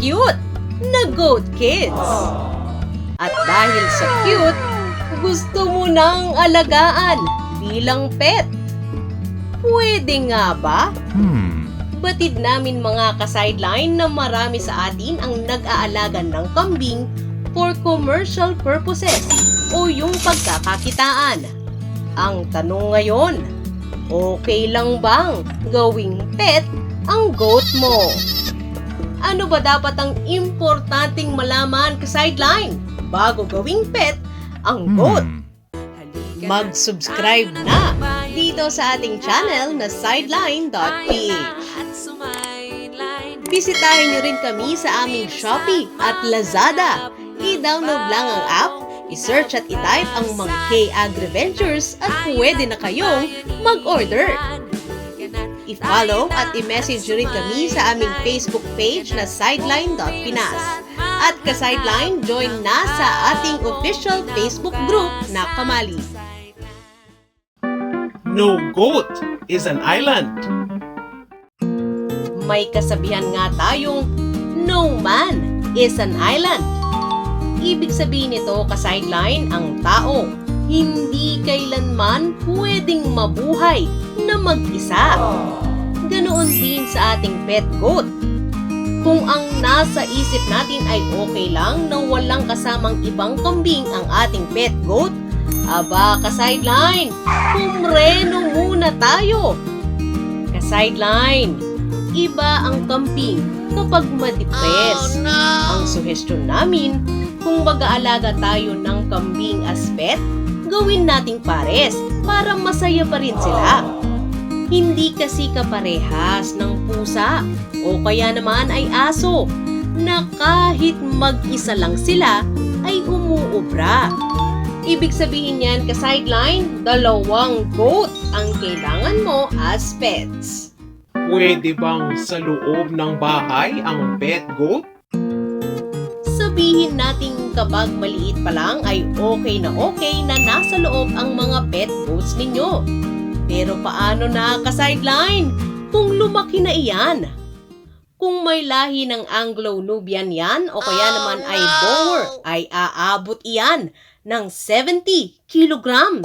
cute na goat kids. At dahil sa cute, gusto mo nang alagaan bilang pet. Pwede nga ba? Hmm. Batid namin mga ka-sideline na marami sa atin ang nag-aalaga ng kambing for commercial purposes o yung pagkakakitaan. Ang tanong ngayon, okay lang bang gawing pet ang goat mo? Ano ba dapat ang importanteng malaman ka-sideline bago gawing pet ang goat? Hmm. Mag-subscribe na dito sa ating channel na sideline.ph. Bisitahin niyo rin kami sa aming Shopee at Lazada. I-download lang ang app, i-search at i-type ang mga K-Agri-Ventures at pwede na kayong mag-order. I-follow at i-message rin kami sa aming Facebook page na sideline.pinas. At ka-sideline, join na sa ating official Facebook group na Kamali. No goat is an island. May kasabihan nga tayong no man is an island. Ibig sabihin nito ka-sideline ang tao. Hindi kailanman pwedeng mabuhay na mag-isa. Ganoon din sa ating pet goat. Kung ang nasa isip natin ay okay lang na walang kasamang ibang kambing ang ating pet goat, aba ka-sideline, kumreno muna tayo. Ka-sideline, iba ang kambing kapag madipres. Ang suhestyon namin, kung mag-aalaga tayo ng kambing as pet, gawin nating pares para masaya pa rin sila. Hindi kasi kaparehas ng pusa o kaya naman ay aso na kahit mag-isa lang sila ay umuubra. Ibig sabihin yan ka-sideline, dalawang goat ang kailangan mo as pets. Pwede bang sa loob ng bahay ang pet goat? Natin kapag maliit pa lang ay okay na okay na nasa loob ang mga pet goats ninyo. Pero paano na ka-sideline kung lumaki na iyan? Kung may lahi ng Anglo-Nubian yan o kaya naman ay Boer ay aabot iyan ng 70 kilograms.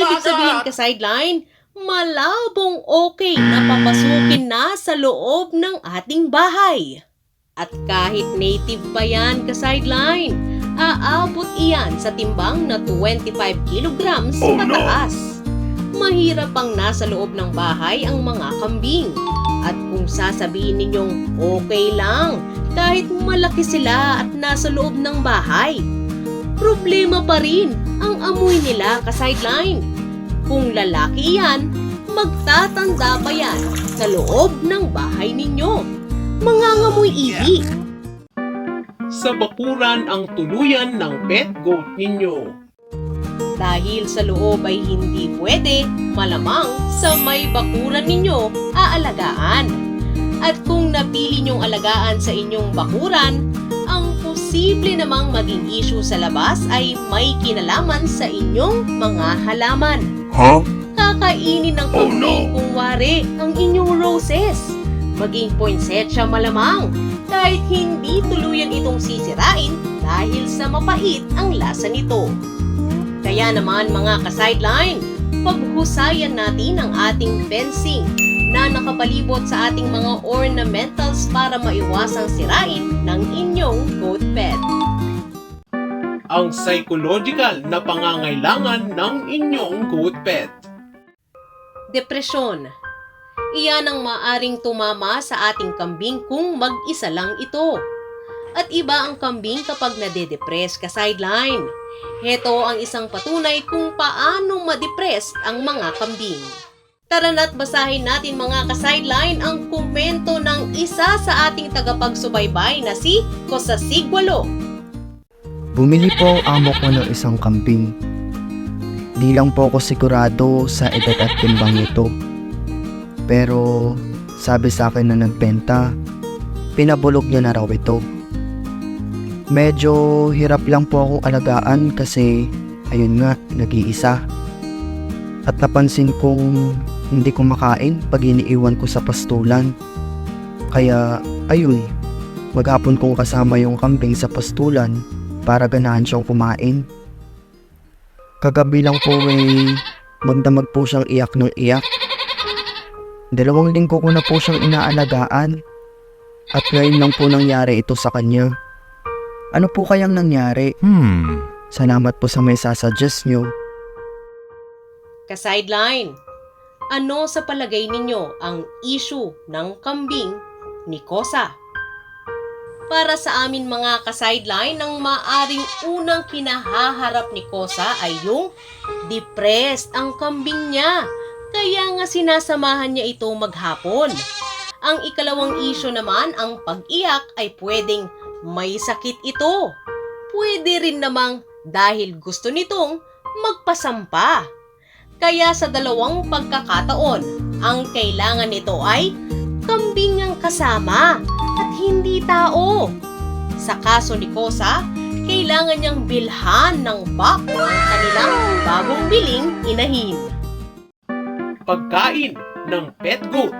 Ibig sabihin ka-sideline, malabong okay na papasukin na sa loob ng ating bahay. At kahit native pa yan ka-sideline, aabot iyan sa timbang na 25 kilograms Oh, no. pataas. Mahirap pang nasa loob ng bahay ang mga kambing. At kung sasabihin ninyong okay lang, kahit malaki sila at nasa loob ng bahay, problema pa rin ang amoy nila ka-sideline. Kung lalaki yan, magtatanda pa yan sa loob ng bahay ninyo. Mangangamoy ihi. Sa bakuran ang tuluyan ng pet goat ninyo. Dahil sa loob ay hindi pwede, malamang sa may bakuran ninyo aalagaan. At kung napili nyong alagaan sa inyong bakuran, ang posible namang maging issue sa labas ay may kinalaman sa inyong mga halaman. Huh? Kakainin ng Oh, kambing no. kung wari ang inyong roses. Maging poinsettia malamang kahit hindi tuluyan itong sisirain dahil sa mapait ang lasa nito. Kaya naman mga ka-sideline, paghusayan natin ang ating fencing na nakapalibot sa ating mga ornamentals para maiwasang sirain ng inyong goat pet. Ang psychological na pangangailangan ng inyong goat pet. Depresyon. Iyan ang maaring tumama sa ating kambing kung mag-isa lang ito. At iba ang kambing kapag nade-depress ka sideline. Heto ang isang patunay kung paano ma-depress ang mga kambing. Tara na't basahin natin mga ka-sideline ang komento ng isa sa ating tagapagsubaybay na si Kosasigwalo. Bumili po amo ko ng isang kambing. Di lang po ako sigurado sa edad at timbang nito. Pero sabi sa akin na nagbenta, pinabulog niya na raw ito. Medyo hirap lang po akong alagaan kasi ayun nga, nag-iisa. At napansin kong hindi ko makain pag iniiwan ko sa pastulan. Kaya ayun, maghapon kong kasama yung kambing sa pastulan para ganahan siyang kumain. Kagabi lang po ay magdamag po siyang iyak ng iyak. Dalawang linggo ko na po siyang inaalagaan at ngayon lang po nangyari ito sa kanya. Ano po kayang nangyari? Hmm. Salamat po sa may sasuggest nyo. Ka-sideline, ano sa palagay ninyo ang issue ng kambing ni Kosa? Para sa amin mga ka-sideline, ang maaring unang kinahaharap ni Kosa ay yung depressed ang kambing niya. Kaya nga sinasamahan niya ito maghapon. Ang ikalawang issue naman, ang pag-iyak ay pwedeng may sakit ito. Pwede rin namang dahil gusto nitong magpasampa. Kaya sa dalawang pagkakataon, ang kailangan nito ay kambing ang kasama at hindi tao. Sa kaso ni Kosa, kailangan niyang bilhan ng bak ang kanilang bagong biling inahin. Pagkain ng pet goat.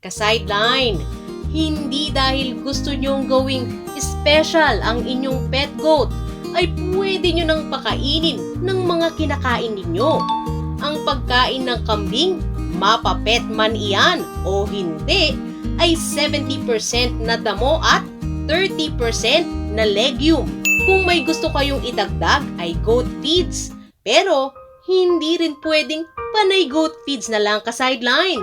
Ka-sideline, hindi dahil gusto niyong gawing special ang inyong pet goat, ay pwede nyo nang pakainin ng mga kinakain ninyo. Ang pagkain ng kambing, mapapet man iyan o hindi, ay 70% na damo at 30% na legume. Kung may gusto kayong idagdag ay goat feeds. Pero hindi rin pwedeng panay goat feeds na lang ka-sideline.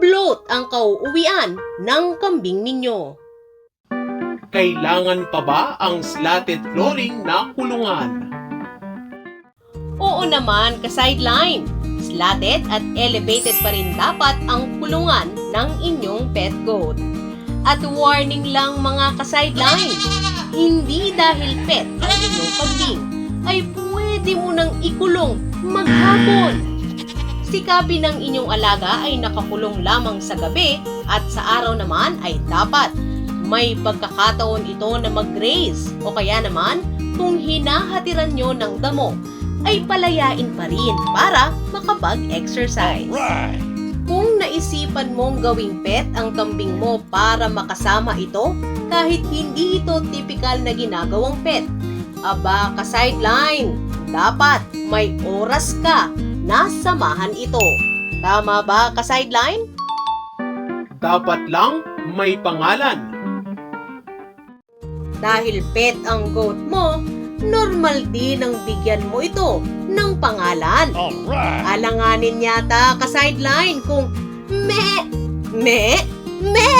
Bloat ang kauuwian ng kambing ninyo. Kailangan pa ba ang slatted flooring na kulungan? Oo naman, ka-sideline. Slatted at elevated pa rin dapat ang kulungan ng inyong pet goat. At warning lang mga ka-sideline, hindi dahil pet ang inyong kambing, ay pwede mo nang ikulong maghapon. Sikapin ng inyong alaga ay nakakulong lamang sa gabi at sa araw naman ay dapat. May pagkakataon ito na mag-graze o kaya naman kung hinahatiran nyo ng damo ay palayain pa rin para makapag-exercise. Kung naisipan mong gawing pet ang kambing mo para makasama ito, kahit hindi ito typical na ginagawang pet, aba ka-sideline, dapat may oras ka na samahan ito. Tama ba ka-sideline? Dapat lang may pangalan. Dahil pet ang goat mo, normal din ang bigyan mo ito ng pangalan. Alanganin yata ka-sideline kung me, me, me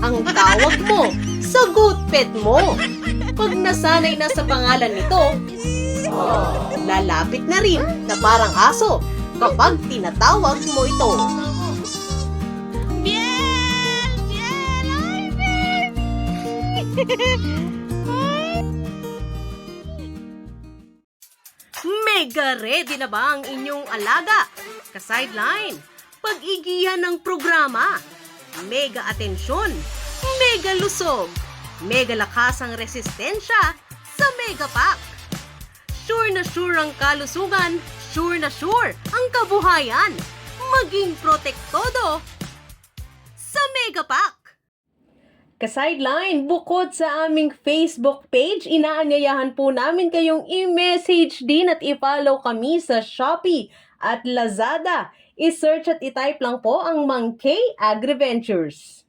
ang tawag mo sa goat pet mo. Pag nasanay na sa pangalan nito, lalapit na rin na parang aso kapag tinatawag mo ito. Mega ready na ba ang inyong alaga? Ka-sideline, pag-igihan ng programa, mega atensyon, mega lusog, mega lakas ang resistensya sa Mega Pack. Na sure ang kalusugan, sure na sure ang kabuhayan, maging protektodo sa Mega Pack. Ka-sideline, bukod sa aming Facebook page, inaanyayahan po namin kayong i-message din at i-follow kami sa Shopee at Lazada. I-search at i-type lang po ang Mang K Agriventures.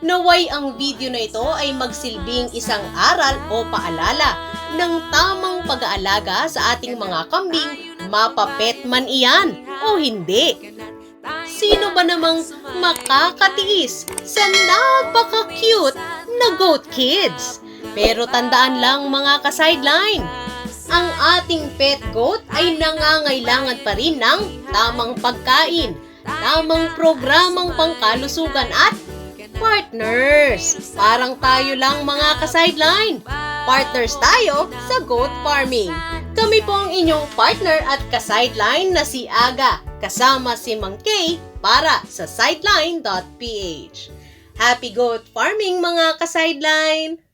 Naway ang video na ito ay magsilbing isang aral o paalala ng tamang pag-aalaga sa ating mga kambing, mapapet man iyan o hindi. Sino ba namang makakatiis sa napaka-cute na goat kids? Pero tandaan lang mga ka-sideline, ang ating pet goat ay nangangailangan pa rin ng tamang pagkain, tamang programang pangkalusugan at partners. Parang tayo lang mga ka-sideline. Partners tayo sa goat farming. Kami po ang inyong partner at ka-sideline na si Aga, kasama si Mang Kay para sa sideline.ph. Happy goat farming mga ka-sideline!